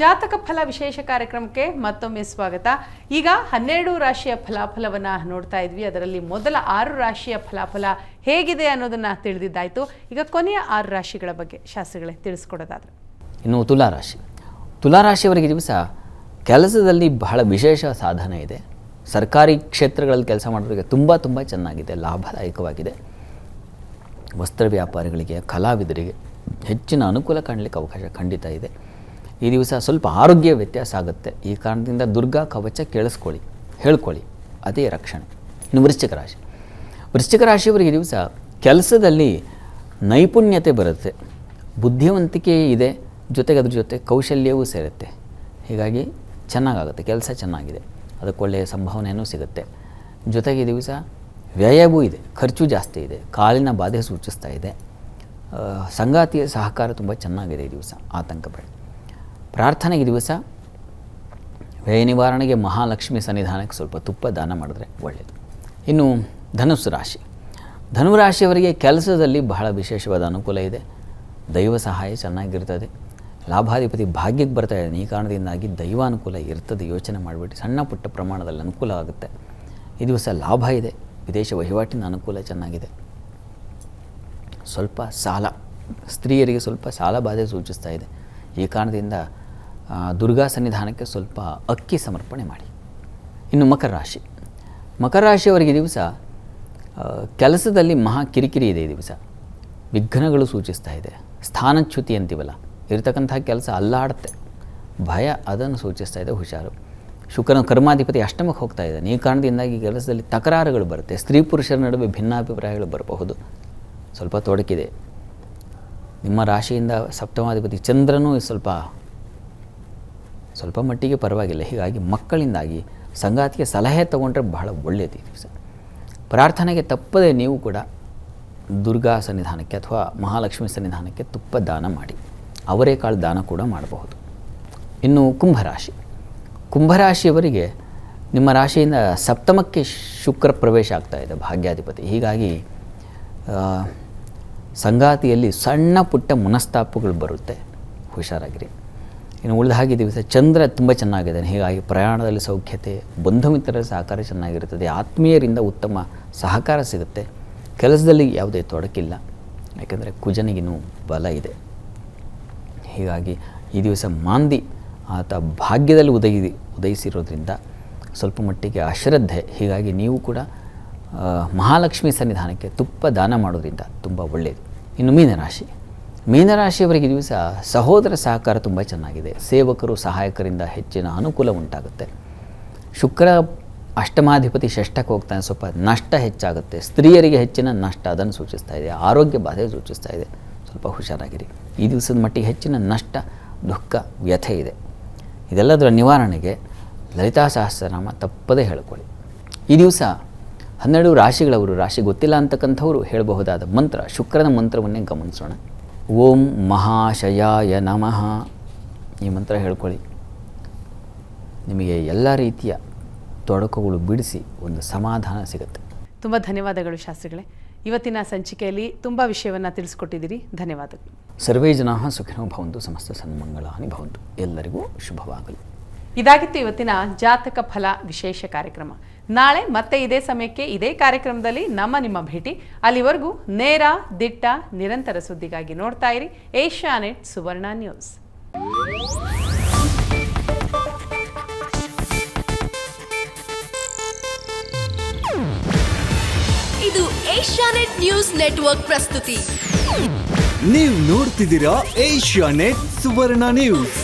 ಜಾತಕ ಫಲ ವಿಶೇಷ ಕಾರ್ಯಕ್ರಮಕ್ಕೆ ಮತ್ತೊಮ್ಮೆ ಸ್ವಾಗತ. ಈಗ ಹನ್ನೆರಡು ರಾಶಿಯ ಫಲಾಫಲವನ್ನ ನೋಡ್ತಾ ಇದ್ವಿ. ಅದರಲ್ಲಿ ಮೊದಲ ಆರು ರಾಶಿಯ ಫಲಾಫಲ ಹೇಗಿದೆ ಅನ್ನೋದನ್ನ ತಿಳಿದಿದ್ದಾಯ್ತು. ಈಗ ಕೊನೆಯ ಆರು ರಾಶಿಗಳ ಬಗ್ಗೆ ಶಾಸ್ತ್ರಿಗಳೇ ತಿಳಿಸ್ಕೊಡೋದಾದ್ರೆ. ಇನ್ನು ತುಲಾರಾಶಿ ತುಲಾರಾಶಿಯವರಿಗೆ ದಿವಸ ಕೆಲಸದಲ್ಲಿ ಬಹಳ ವಿಶೇಷ ಸಾಧನೆ ಇದೆ. ಸರ್ಕಾರಿ ಕ್ಷೇತ್ರಗಳಲ್ಲಿ ಕೆಲಸ ಮಾಡೋರಿಗೆ ತುಂಬ ತುಂಬ ಚೆನ್ನಾಗಿದೆ, ಲಾಭದಾಯಕವಾಗಿದೆ. ವಸ್ತ್ರ ವ್ಯಾಪಾರಿಗಳಿಗೆ, ಕಲಾವಿದರಿಗೆ ಹೆಚ್ಚಿನ ಅನುಕೂಲ ಕಾಣಲಿಕ್ಕೆ ಅವಕಾಶ ಖಂಡಿತ ಇದೆ. ಈ ದಿವಸ ಸ್ವಲ್ಪ ಆರೋಗ್ಯ ವ್ಯತ್ಯಾಸ ಆಗುತ್ತೆ. ಈ ಕಾರಣದಿಂದ ದುರ್ಗಾ ಕವಚ ಕೇಳಿಸ್ಕೊಳ್ಳಿ, ಹೇಳ್ಕೊಳ್ಳಿ. ಅದೇ ರಕ್ಷಣೆ. ಇನ್ನು ವೃಶ್ಚಿಕ ರಾಶಿ. ವೃಶ್ಚಿಕ ರಾಶಿಯವರಿಗೆ ದಿವಸ ಕೆಲಸದಲ್ಲಿ ನೈಪುಣ್ಯತೆ ಬರುತ್ತೆ. ಬುದ್ಧಿವಂತಿಕೆ ಇದೆ, ಜೊತೆಗೆ ಅದ್ರ ಜೊತೆ ಕೌಶಲ್ಯವೂ ಸೇರುತ್ತೆ. ಹೀಗಾಗಿ ಚೆನ್ನಾಗಾಗುತ್ತೆ, ಕೆಲಸ ಚೆನ್ನಾಗಿದೆ. ಅದಕ್ಕೆ ಒಳ್ಳೆಯ ಸಂಭಾವನೆಯೂ ಸಿಗುತ್ತೆ. ಜೊತೆಗೆ ದಿವಸ ವ್ಯಯವೂ ಇದೆ, ಖರ್ಚು ಜಾಸ್ತಿ ಇದೆ, ಕಾಲಿನ ಬಾಧೆ ಸೂಚಿಸ್ತಾ ಇದೆ. ಸಂಗಾತಿಯ ಸಹಕಾರ ತುಂಬ ಚೆನ್ನಾಗಿದೆ ಈ ದಿವಸ, ಆತಂಕ ಬೇಡ. ಪ್ರಾರ್ಥನೆ ಈ ದಿವಸ ವ್ಯಯ ನಿವಾರಣೆಗೆ ಮಹಾಲಕ್ಷ್ಮಿ ಸನ್ನಿಧಾನಕ್ಕೆ ಸ್ವಲ್ಪ ತುಪ್ಪ ದಾನ ಮಾಡಿದ್ರೆ ಒಳ್ಳೆಯದು ಇನ್ನು ಧನುಸ್ಸು ರಾಶಿ. ಧನುರಾಶಿಯವರಿಗೆ ಕೆಲಸದಲ್ಲಿ ಬಹಳ ವಿಶೇಷವಾದ ಅನುಕೂಲ ಇದೆ. ದೈವ ಸಹಾಯ ಚೆನ್ನಾಗಿರ್ತದೆ. ಲಾಭಾಧಿಪತಿ ಭಾಗ್ಯಕ್ಕೆ ಬರ್ತಾ ಇದ್ದಾನೆ. ಈ ಕಾರಣದಿಂದಾಗಿ ದೈವಾನುಕೂಲ ಇರ್ತದೆ ಯೋಚನೆ ಮಾಡಿಬಿಟ್ಟು ಸಣ್ಣ ಪುಟ್ಟ ಪ್ರಮಾಣದಲ್ಲಿ ಅನುಕೂಲ ಆಗುತ್ತೆ. ಈ ದಿವಸ ಲಾಭ ಇದೆ. ವಿದೇಶ ವಹಿವಾಟಿನ ಅನುಕೂಲ ಚೆನ್ನಾಗಿದೆ. ಸ್ವಲ್ಪ ಸಾಲ. ಸ್ತ್ರೀಯರಿಗೆ ಸ್ವಲ್ಪ ಸಾಲ ಬಾಧೆ ಸೂಚಿಸ್ತಾ ಇದೆ. ಈ ಕಾರಣದಿಂದ ದುರ್ಗಾ ಸನ್ನಿಧಾನಕ್ಕೆ ಸ್ವಲ್ಪ ಅಕ್ಕಿ ಸಮರ್ಪಣೆ ಮಾಡಿ. ಇನ್ನು ಮಕರ ರಾಶಿ. ಮಕರ ರಾಶಿಯವರಿಗೆ ದಿವಸ ಕೆಲಸದಲ್ಲಿ ಮಹಾ ಕಿರಿಕಿರಿ ಇದೆ ಈ ದಿವಸ. ವಿಘ್ನಗಳು ಸೂಚಿಸ್ತಾ ಇದೆ. ಸ್ಥಾನಚ್ಯುತಿ ಅಂತೀವಲ್ಲ, ಇರತಕ್ಕಂಥ ಕೆಲಸ ಅಲ್ಲಾಡುತ್ತೆ. ಭಯ ಅದನ್ನು ಸೂಚಿಸ್ತಾ ಇದೆ, ಹುಷಾರು. ಶುಕ್ರನ ಕರ್ಮಾಧಿಪತಿ ಅಷ್ಟಮಕ್ಕೆ ಹೋಗ್ತಾ ಇದ್ದಾನೆ. ಈ ಕಾರಣದಿಂದಾಗಿ ಕೆಲಸದಲ್ಲಿ ತಕರಾರುಗಳು ಬರುತ್ತೆ. ಸ್ತ್ರೀ ಪುರುಷರ ನಡುವೆ ಭಿನ್ನಾಭಿಪ್ರಾಯಗಳು ಬರಬಹುದು. ಸ್ವಲ್ಪ ತೊಡಕಿದೆ. ನಿಮ್ಮ ರಾಶಿಯಿಂದ ಸಪ್ತಮಾಧಿಪತಿ ಚಂದ್ರನೂ ಸ್ವಲ್ಪ ಸ್ವಲ್ಪ ಮಟ್ಟಿಗೆ ಪರವಾಗಿಲ್ಲ. ಹೀಗಾಗಿ ಮಕ್ಕಳಿಂದಾಗಿ ಸಂಗಾತಿಗೆ ಸಲಹೆ ತಗೊಂಡ್ರೆ ಬಹಳ ಒಳ್ಳೆಯದು ಸರ್ ಪ್ರಾರ್ಥನೆಗೆ ತಪ್ಪದೆ ನೀವು ಕೂಡ ದುರ್ಗಾ ಸನ್ನಿಧಾನಕ್ಕೆ ಅಥವಾ ಮಹಾಲಕ್ಷ್ಮಿ ಸನ್ನಿಧಾನಕ್ಕೆ ತುಪ್ಪ ದಾನ ಮಾಡಿ. ಅವರೇಕಾಳು ದಾನ ಕೂಡ ಮಾಡಬಹುದು. ಇನ್ನು ಕುಂಭರಾಶಿ. ಕುಂಭರಾಶಿಯವರಿಗೆ ನಿಮ್ಮ ರಾಶಿಯಿಂದ ಸಪ್ತಮಕ್ಕೆ ಶುಕ್ರ ಪ್ರವೇಶ ಆಗ್ತಾ ಇದೆ ಭಾಗ್ಯಾಧಿಪತಿ. ಹೀಗಾಗಿ ಸಂಗಾತಿಯಲ್ಲಿ ಸಣ್ಣ ಪುಟ್ಟ ಮನಸ್ತಾಪಗಳು ಬರುತ್ತೆ. ಹುಷಾರಾಗಿರಿ. ಇನ್ನು ಉಳಿದ ಹಾಗೆ ದಿವಸ ಚಂದ್ರ ತುಂಬ ಚೆನ್ನಾಗಿದ್ದಾನೆ ಹೀಗಾಗಿ ಪ್ರಯಾಣದಲ್ಲಿ ಸೌಖ್ಯತೆ ಬಂಧು ಮಿತ್ರರ ಸಹಕಾರ ಚೆನ್ನಾಗಿರುತ್ತದೆ. ಆತ್ಮೀಯರಿಂದ ಉತ್ತಮ ಸಹಕಾರ ಸಿಗುತ್ತೆ. ಕೆಲಸದಲ್ಲಿ ಯಾವುದೇ ತೊಡಕಿಲ್ಲ. ಯಾಕೆಂದರೆ ಕುಜನಿಗಿನ್ನೂ ಬಲ ಇದೆ. ಹೀಗಾಗಿ ಈ ದಿವಸ ಮಾಂದಿ ಆತ ಭಾಗ್ಯದಲ್ಲಿ ಉದಯ ಉದಯಿಸಿರೋದ್ರಿಂದ ಸ್ವಲ್ಪ ಮಟ್ಟಿಗೆ ಅಶ್ರದ್ಧೆ. ಹೀಗಾಗಿ ನೀವು ಕೂಡ ಮಹಾಲಕ್ಷ್ಮಿ ಸನ್ನಿಧಾನಕ್ಕೆ ತುಪ್ಪ ದಾನ ಮಾಡೋದ್ರಿಂದ ತುಂಬ ಒಳ್ಳೆಯದು ಇನ್ನು ಮೀನರಾಶಿ. ಮೀನರಾಶಿಯವರಿಗೆ ದಿವಸ ಸಹೋದರ ಸಹಕಾರ ತುಂಬ ಚೆನ್ನಾಗಿದೆ. ಸೇವಕರು, ಸಹಾಯಕರಿಂದ ಹೆಚ್ಚಿನ ಅನುಕೂಲ ಉಂಟಾಗುತ್ತೆ. ಶುಕ್ರ ಅಷ್ಟಮಾಧಿಪತಿ ಷಷ್ಠಕ್ಕೆ ಹೋಗ್ತಾನೆ, ಸ್ವಲ್ಪ ನಷ್ಟ ಹೆಚ್ಚಾಗುತ್ತೆ. ಸ್ತ್ರೀಯರಿಗೆ ಹೆಚ್ಚಿನ ನಷ್ಟ ಅದನ್ನು ಸೂಚಿಸ್ತಾ ಇದೆ. ಆರೋಗ್ಯ ಬಾಧೆ ಸೂಚಿಸ್ತಾ ಇದೆ. ಸ್ವಲ್ಪ ಹುಷಾರಾಗಿರಿ. ಈ ದಿವಸದ ಮಟ್ಟಿಗೆ ಹೆಚ್ಚಿನ ನಷ್ಟ, ದುಃಖ, ವ್ಯಥೆ ಇದೆ. ಇದೆಲ್ಲದರ ನಿವಾರಣೆಗೆ ಲಲಿತಾ ಸಹಸ್ರನಾಮ ತಪ್ಪದೇ ಹೇಳ್ಕೊಳ್ಳಿ. ಈ ದಿವಸ ಹನ್ನೆರಡು ರಾಶಿಗಳವರು, ರಾಶಿ ಗೊತ್ತಿಲ್ಲ ಅಂತಕ್ಕಂಥವ್ರು ಹೇಳಬಹುದಾದ ಮಂತ್ರ, ಶುಕ್ರನ ಮಂತ್ರವನ್ನೇ ಗಮನಿಸೋಣ. ಓಂ ಮಹಾಶಯಾಯ ನಮಃ. ಈ ಮಂತ್ರ ಹೇಳ್ಕೊಳ್ಳಿ. ನಿಮಗೆ ಎಲ್ಲ ರೀತಿಯ ತೊಡಕುಗಳು ಬಿಡಿಸಿ ಒಂದು ಸಮಾಧಾನ ಸಿಗುತ್ತೆ. ತುಂಬ ಧನ್ಯವಾದಗಳು ಶಾಸ್ತ್ರಿಗಳೇ. ಇವತ್ತಿನ ಸಂಚಿಕೆಯಲ್ಲಿ ತುಂಬ ವಿಷಯವನ್ನು ತಿಳಿಸ್ಕೊಟ್ಟಿದ್ದೀರಿ. ಧನ್ಯವಾದಗಳು. ಸರ್ವೇ ಜನಾ ಸುಖಿನೋ ಭವಂತು ಸಮಸ್ತ ಸನ್ಮಂಗಳಾನಿ ಭವಂತು. ಎಲ್ಲರಿಗೂ ಶುಭವಾಗಲಿ. ಇದಾಗಿತ್ತು ಇವತ್ತಿನ ಜಾತಕ ಫಲ ವಿಶೇಷ ಕಾರ್ಯಕ್ರಮ. ನಾಳೆ ಮತ್ತೆ ಇದೇ ಸಮಯಕ್ಕೆ ಇದೇ ಕಾರ್ಯಕ್ರಮದಲ್ಲಿ ನಮ್ಮ ನಿಮ್ಮ ಭೇಟಿ. ಅಲ್ಲಿವರೆಗೂ ನೇರ ದಿಟ್ಟ ನಿರಂತರ ಸುದ್ದಿಗಾಗಿ ನೋಡ್ತಾ ಇರಿ ಏಷ್ಯಾನೆಟ್ ಸುವರ್ಣ ನ್ಯೂಸ್. ಇದು ಏಷ್ಯಾನೆಟ್ ನ್ಯೂಸ್ ನೆಟ್ವರ್ಕ್ ಪ್ರಸ್ತುತಿ. ನೀವು ನೋಡ್ತಿದ್ದೀರಾ ಏಷ್ಯಾ ನೆಟ್ ಸುವರ್ಣ ನ್ಯೂಸ್.